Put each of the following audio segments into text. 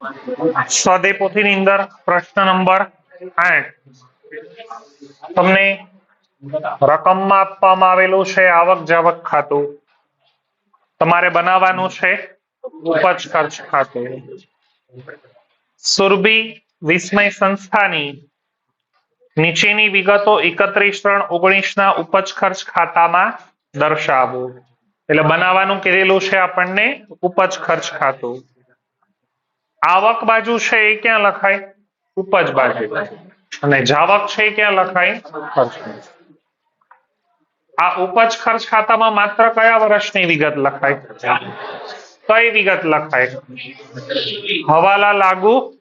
સ્વાધ્યાય પોથીની અંદર પ્રશ્ન નંબર આઠ. તમને રકમમાં આપવામાં આવેલું છે આવક જાવક ખાતું. તમારે બનાવવાનું છે ઉપજ ખર્ચ ખાતું. સુરભી વિસ્મય સંસ્થાની નીચેની વિગતો એકત્રીસ ત્રણ ઓગણીસ ના ઉપજ ખર્ચ ખાતામાં દર્શાવો. એટલે બનાવવાનું કીધેલું છે આપણને ઉપજ ખર્ચ ખાતું. આવક બાજુ છે એ ક્યાં લખાય? ઉપજ બાજુ. અને જાવક છે એ ક્યાં લખાય? ખર્ચ આ ઉપજ ખર્ચ ખાતામાં માત્ર કયા વર્ષની વિગત લખાય? કઈ વિગત લખાય? હવાલા લાગુ,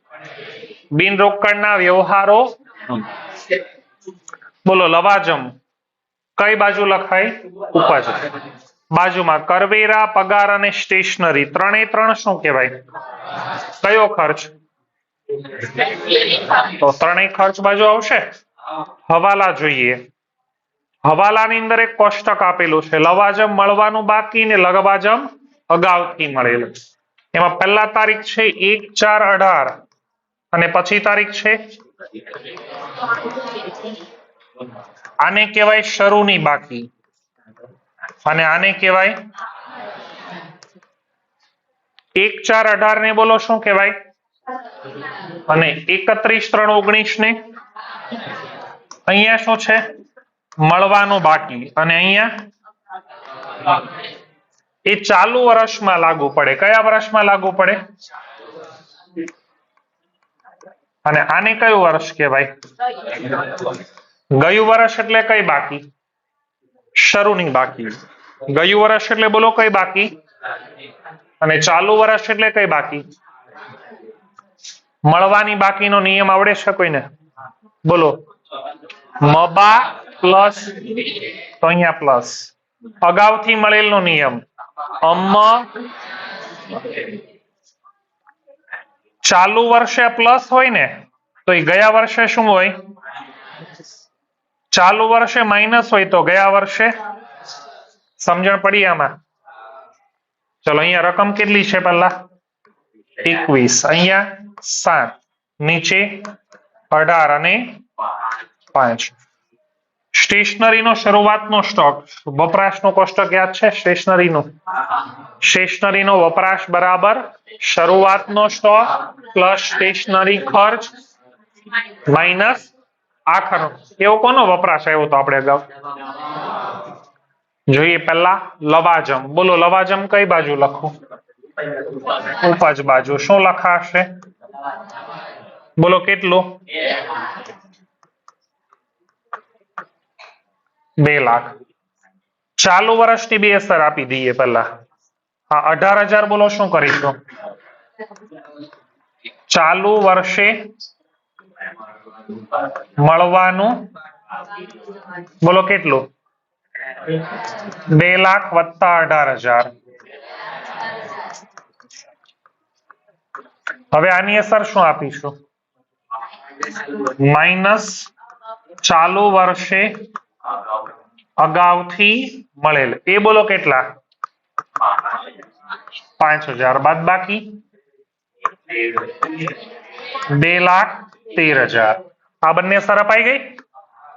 બિન રોકડના વ્યવહારો, બોલો, લવાજમ. કઈ બાજુ લખાય? ઉપજ. બાજુમાં કરવેરા, પગાર અને સ્ટેશનરી ત્રણે ત્રણ શું કહેવાય? કયો ખર્ચ? તો ત્રણેય ખર્ચ બાજુ આવશે? હવાલા જોઈએ. હવાલાની અંદર એક કોષ્ટક આપેલું છે, લવાજમ મળવાનું બાકી ને લવાજમ અગાઉથી મળેલું. એમાં પહેલા તારીખ છે એક ચાર અઢાર. અને પછી તારીખ છે? આને કહેવાય શરૂની બાકી. અને આને કહેવાય એક ચાર અઢાર ને બોલો શું કહેવાય? અને એકત્રીસ ત્રણ ઓગણીસ ને? અહીંયા શું છે? મળવાનું બાકી. અને અહીંયા? એ ચાલુ વર્ષમાં લાગુ પડે. કયા વર્ષમાં લાગુ પડે? અને આને કયું વર્ષ કહેવાય? ગયું વર્ષ એટલે કઈ બાકી? શરૂની બાકી. ગયું વર્ષ એટલે બોલો કઈ બાકી? અને ચાલુ વર્ષ એટલે કઈ બાકી? મળવાની બાકીનો નિયમ આવડે છે કોઈને? બોલો. મબા પ્લસ, તો અહીંયા પ્લસ. અગાઉથી મળેલનો નિયમ. અમ ચાલુ વર્ષે પ્લસ હોય ને, તો એ ગયા વર્ષે શું હોય? ચાલુ વર્ષે માઇનસ હોય તો ગયા વર્ષે? સમજણ પડી આમાં? ચલો, અહીંયા રકમ કેટલી છે પહેલા? એકવીસ. અહીંયા સાત, નીચે અઢાર અને પાંચ. સ્ટેશનરીનો શરૂઆતનો સ્ટોક. વપરાશનો કોષ્ટક યાદ છે? સ્ટેશનરીનો. સ્ટેશનરીનો વપરાશ બરાબર શરૂઆતનો સ્ટોક પ્લસ સ્ટેશનરી ખર્ચ માઇનસ આખરનો એવો કોનો વપરાશ આવ્યો તો આપણે અગાઉ? જોઈએ પહેલા લવાજમ. બોલો, લવાજમ કઈ બાજુ લખું? ઉપજ બાજુ. શું લખાશે? બોલો, કેટલું? બે લાખ. ચાલુ વર્ષની બે અસર આપી દઈએ પહેલા. હા, અઢાર હજાર બોલો, શું કરીશું? ચાલુ વર્ષે મળવાનું? બોલો કેટલું? બે લાખ વત્તા અઢાર હજાર. હવે આની અસર શું આપીશું? માઇનસ ચાલુ વર્ષે અગાઉથી મળેલ. એ બોલો કેટલા? પાંચ હજાર. બાદ બાકી બે લાખ તેર હજાર આ બંને અસર અપાઈ ગઈ?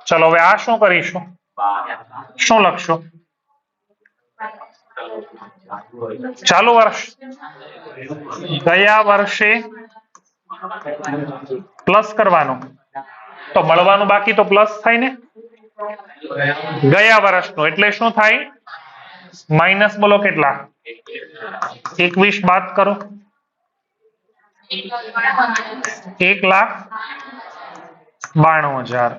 ચલો, હવે આ શું કરીશું? શું લખશું? ચાલુ વર્ષ. ગયા વર્ષે પ્લસ કરવાનું. તો મળવાનું બાકી તો પ્લસ થાય ને? ગયા વર્ષનું. એટલે શું થાય? માઇનસ બોલો કેટલા? એકવીસ બાદ કરો. એક લાખ બાણું હજાર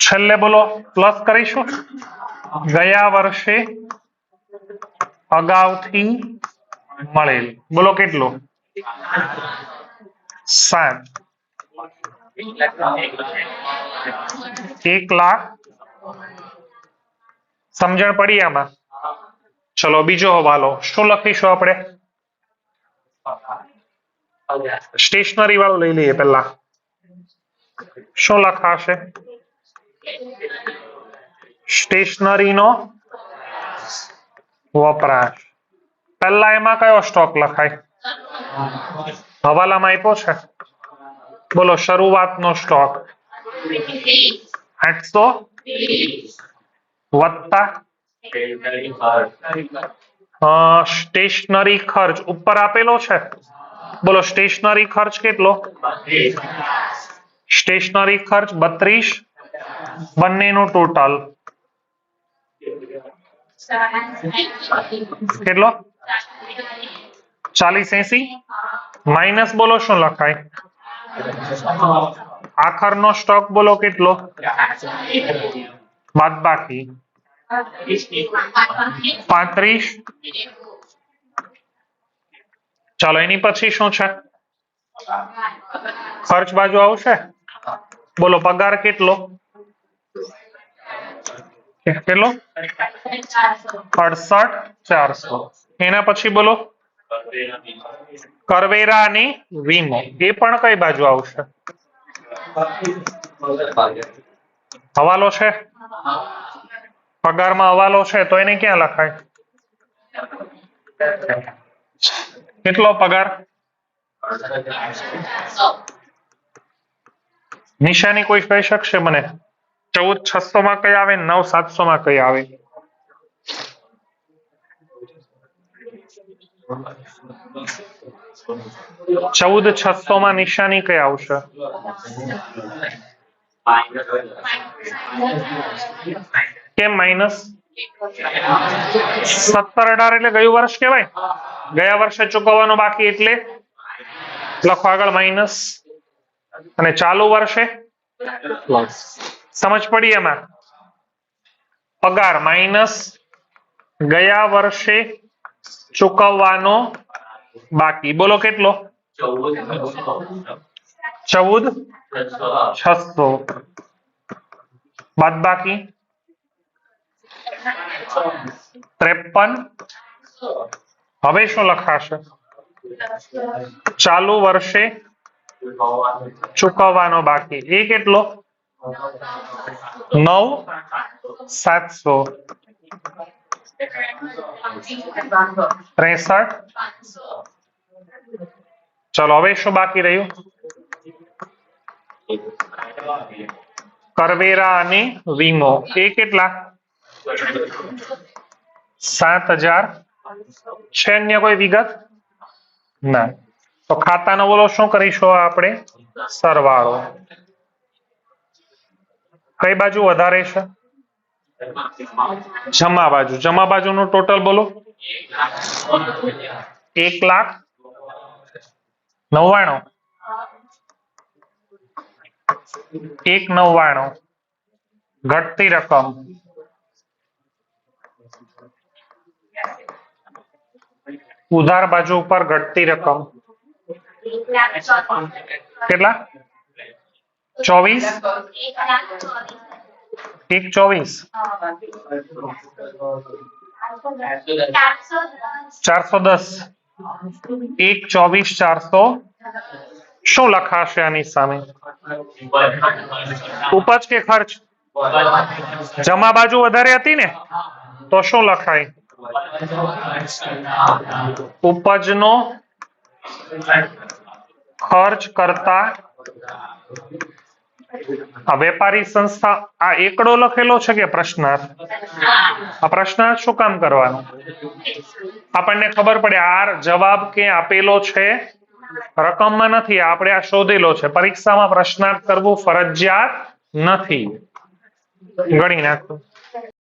છેલ્લે બોલો પ્લસ કરીશું ગયા વર્ષે અગાઉથી મળેલ બોલો કેટલું સાત એક લાખ સમજણ પડી આમાં ચલો બીજો હવાલો શું લખીશું આપણે સ્ટેશનરી વાળું લઈ લઈએ પેલા શું લખાશે? સ્ટેશનરીનો વપરાશ. પહેલા એમાં કયો સ્ટોક લખાય? હવાલામાં આપ્યો છે? બોલો, શરૂઆતનો સ્ટોક. આઠસો વત્તા સ્ટેશનરી ખર્ચ ઉપર આપેલો છે? બોલો સ્ટેશનરી ખર્ચ કેટલો? સ્ટેશનરી ખર્ચ બત્રીસ. બંનેનું ટોટલ કેટલો? ચાલીસ એસી. માઇનસ બોલો, શું લખાય? આખરનો સ્ટોક બોલો, કેટલો? બાદ બાકી પાંત્રીસ. ચાલો, એની પછી શું છે? ખર્ચ બાજુ આવશે? બોલો, પગાર કેટલો? કેટલો? અડસઠ ચારસો. એના પછી બોલો? કરવેરા અને વીમો. એ પણ કઈ બાજુ આવશે? હવાલો છે? પગારમાં હવાલો છે, તો એને ક્યાં લખાય? કેટલો પગાર? નિશાની કોઈ કહી શકશે મને? ચૌદ છસો માં કઈ આવે નવ સાતસો માં કઈ આવે? ચૌદ છસો માં નિશાની કઈ આવશે? કેમ માઇનસ સત્તર અઢાર એટલે ગયું વર્ષ કહેવાય? ગયા વર્ષે ચૂકવવાનું બાકી એટલે લખો આગળ માઇનસ અને ચાલુ વર્ષે? સમજ પડી એમાં? પગાર માઇનસ ગયા વર્ષે ચૂકવવાનો બાકી. બોલો કેટલો? ચૌદ. છસો. બાદ બાકી? ત્રેપન. હવે શું લખાશે? ચાલુ વર્ષે ચૂકવવાનો બાકી. એ કેટલો? નવ સાતસો ત્રેસઠ. ચલો, હવે શું બાકી રહ્યું? કરવેરા અને વીમો. એ કેટલા? સાત હજાર છે અન્ય કોઈ વિગત? ના. તો ખાતાનો બોલો, શું કરીશું આપણે? સરવાળો. કઈ બાજુ વધારે છે? જમા બાજુ. જમા બાજુનું ટોટલ બોલો. એક લાખ નવ્વાણું. એક નવ્વાણું. ઘટતી રકમ. ઉધાર બાજુ ઉપર ઘટતી રકમ. કેટલા? ચોવીસ? એક ચોવીસ. ચારસો દસ. એક ચોવીસ ચારસો. શું લખાશે આની સામે? ઉપજ કે ખર્ચ? જમા બાજુ વધારે હતી ને? તો શું લખાય? ઉપજનો ખર્ચ કરતા આ વેપારી સંસ્થા આ એકડો લખેલો છે કે પ્રશ્નાર્થ આ પ્રશ્નાર્થ શું કામ કરવાનો? આપણને ખબર પડે આ જવાબ કે આપેલો છે? રકમમાં નથી આપણે આ શોધેલો છે. પરીક્ષામાં પ્રશ્નાર્થ કરવું ફરજિયાત નથી. ગણી નાખો.